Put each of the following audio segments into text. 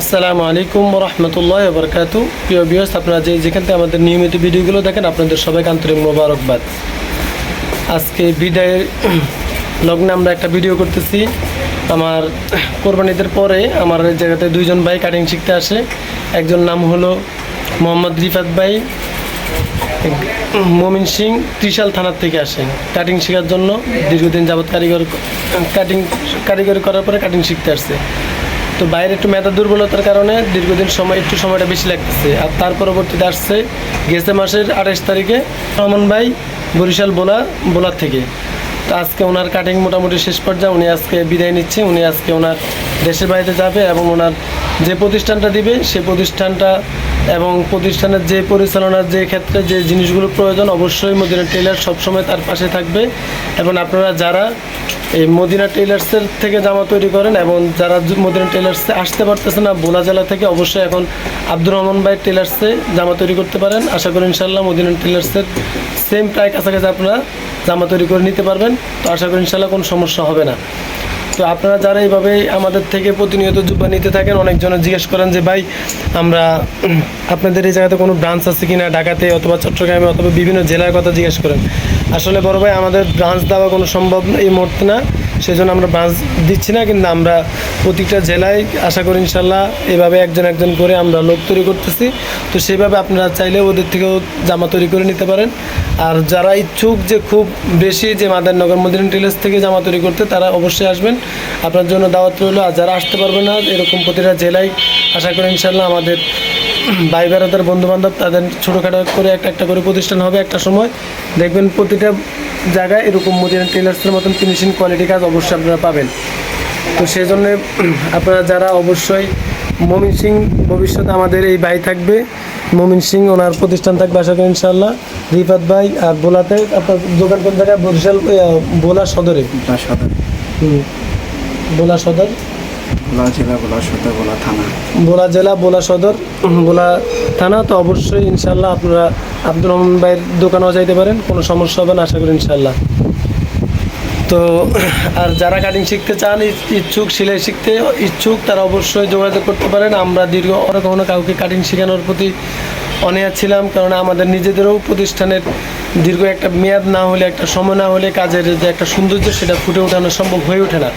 আসসালামু আলাইকুম রহমতুল্লাহ বরকাতু। প্রিয় বিয়স আপনারা যে যেখান থেকে আমাদের নিয়মিত ভিডিওগুলো দেখেন, আপনাদের সবাইকে আন্তরিক মোবারকবাদ। আজকে বিদায়ের লগ্নে আমরা একটা ভিডিও করতেছি। আমার কোরবানিদের পরে আমার জায়গাতে দুইজন ভাই কাটিং শিখতে আসে। একজন নাম হলো মোহাম্মদ রিফাত ভাই, মমিন সিং, ত্রিশাল থানার থেকে আসেন কাটিং শেখার জন্য দীর্ঘদিন যাবৎ কারিগর কাটিং কারিগরি করার পরে কাটিং শিখতে আসছে। তো বাইরে একটু মেধা দুর্বলতার কারণে দীর্ঘদিন সময় একটু সময়টা বেশি লাগতেছে। আর তার পরবর্তীতে আসছে গেছে মাসের আঠাশ তারিখে রহমান ভাই বরিশাল বোলা বোলার থেকে। তো আজকে ওনার কাটিং মোটামুটি শেষ পর্যায়ে উনি আজকে বিদায় নিচ্ছে। উনি আজকে ওনার দেশের বাড়িতে যাবে এবং ওনার যে প্রতিষ্ঠানটা দিবে, সে প্রতিষ্ঠানটা এবং প্রতিষ্ঠানের যে পরিচালনার যে ক্ষেত্রে যে জিনিসগুলো প্রয়োজন, অবশ্যই মদিনা টেলার সবসময় তার পাশে থাকবে। এবং আপনারা যারা এই মদিনা টেলার্সের থেকে জামা তৈরি করেন এবং যারা মদিনা টেলার্সে আসতে পারতেছে না বোলা জেলা থেকে অবশ্যই এখন আব্দুর রহমান ভাই টেলার্সে জামা তৈরি করতে পারেন। আশা করি ইনশাল্লাহ মদিনা টেলার্সের সেম প্রায় কাছাকাছি আপনারা জামা তৈরি করে নিতে পারবেন। তো আশা করি ইনশাল্লাহ কোনো সমস্যা হবে না। তো আপনারা যারা এইভাবে আমাদের থেকে প্রতিনিয়ত জুব্বা নিতে থাকেন অনেকজনে জিজ্ঞেস করেন যে, ভাই, আমরা আপনাদের এই জায়গাতে কোনো ব্রাঞ্চ আছে কি না ঢাকাতে অথবা চট্টগ্রামে অথবা বিভিন্ন জেলার কথা জিজ্ঞেস করেন। আসলে বড় ভাই, আমাদের ব্রাঞ্চ দেওয়া কোনো সম্ভব এই মুহূর্তে না। সেজন্য আমরা ব্রাঞ্চ দিচ্ছি না, কিন্তু আমরা প্রতিটা জেলায় আশা করি ইনশাল্লাহ এভাবে একজন একজন করে আমরা লোক তৈরি করতেছি। তো সেইভাবে আপনারা চাইলে ওদের থেকেও জামা তৈরি করে নিতে পারেন। আর যারা ইচ্ছুক যে খুব বেশি যে মাদারনগর মদিনা টেলার্স থেকে জামা তৈরি করতে, তারা অবশ্যই আসবেন। আপনার জন্য দাওয়াত রইল, আর যারা আসতে পারবে না, এরকম প্রতিটা জেলায় আশা করি ইনশাল্লাহ আমাদের ভাই বেড়াদার বন্ধু বান্ধব তাদের ছোটোখাটো করে একটা একটা করে প্রতিষ্ঠান হবে একটা সময়। দেখবেন প্রতিটা জায়গায় এরকম মদিনা টেলার্সের মতন ফিনিশিং কোয়ালিটি কাজ অবশ্যই আপনারা পাবেন। তো সেই জন্যে আপনারা যারা অবশ্যই মমিন সিং ভবিষ্যতে আমাদের এই ভাই থাকবে মমিন সিং ওনার প্রতিষ্ঠান থাকবে আশা করি ইনশাল্লাহ রিফাত ভাই আর বোলাতে আপনার দোকান কোন জায়গায়? বরিশাল বোলা সদরে। সদর। বোলা সদর। গোলা জেলা গোলা সদর গোলা থানা। বোলা জেলা বোলা সদর বোলা থানা তো অবশ্যই ইনশাল্লাহ আপনারা আব্দুর রহমান ভাইয়ের দোকানেও যাইতে পারেন, কোনো সমস্যা হবে না, আশা করি ইনশাল্লাহ। তো আর যারা কাটিং শিখতে চান ইচ্ছুক, সেলাই শিখতে ইচ্ছুক, তারা অবশ্যই যোগাযোগ করতে পারেন। আমরা দীর্ঘ অনেক কখনো কাউকে কাটিং শেখানোর প্রতি অনীহা ছিলাম, কারণ আমাদের নিজেদেরও প্রতিষ্ঠানের দীর্ঘ একটা মেয়াদ না হলে, একটা সময় না হলে কাজের যে একটা সৌন্দর্য, সেটা ফুটে ওঠানো সম্ভব হয়ে ওঠে না।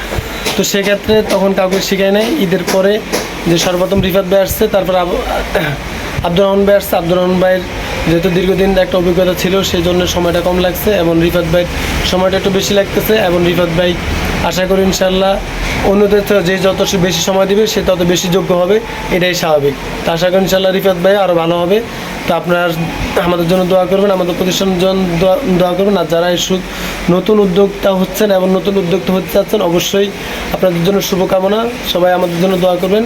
তো সেক্ষেত্রে তখন কাউকে শেখায় নাই। ঈদের পরে যে সর্বপ্রথম রিফাত ভাই আসছে, তারপর আব্দুর রহমান ভাই আসছে আব্দুর রহমান ভাইয়ের যেহেতু দীর্ঘদিন একটা অভিজ্ঞতা ছিল সেই জন্য সময়টা কম লাগছে এবং রিফাত ভাইয়ের সময়টা একটু বেশি লাগতেছে এবং রিফাত ভাই আশা করি ইনশাল্লাহ অন্যদের যে যত বেশি সময় দিবে, সে তত বেশি যোগ্য হবে, এটাই স্বাভাবিক। তো আশা করি ইনশাল্লাহ রিফাত ভাই আরও ভালো হবে। তো আপনারা আমাদের জন্য দোয়া করবেন, আমাদের প্রতিষ্ঠানের জন্য দোয়া- দোয়া করবেন। আর যারা এই নতুন উদ্যোক্তা হচ্ছেন এবং নতুন উদ্যোক্তা হতে চাচ্ছেন, অবশ্যই আপনাদের জন্য শুভকামনা। সবাই আমাদের জন্য দোয়া করবেন।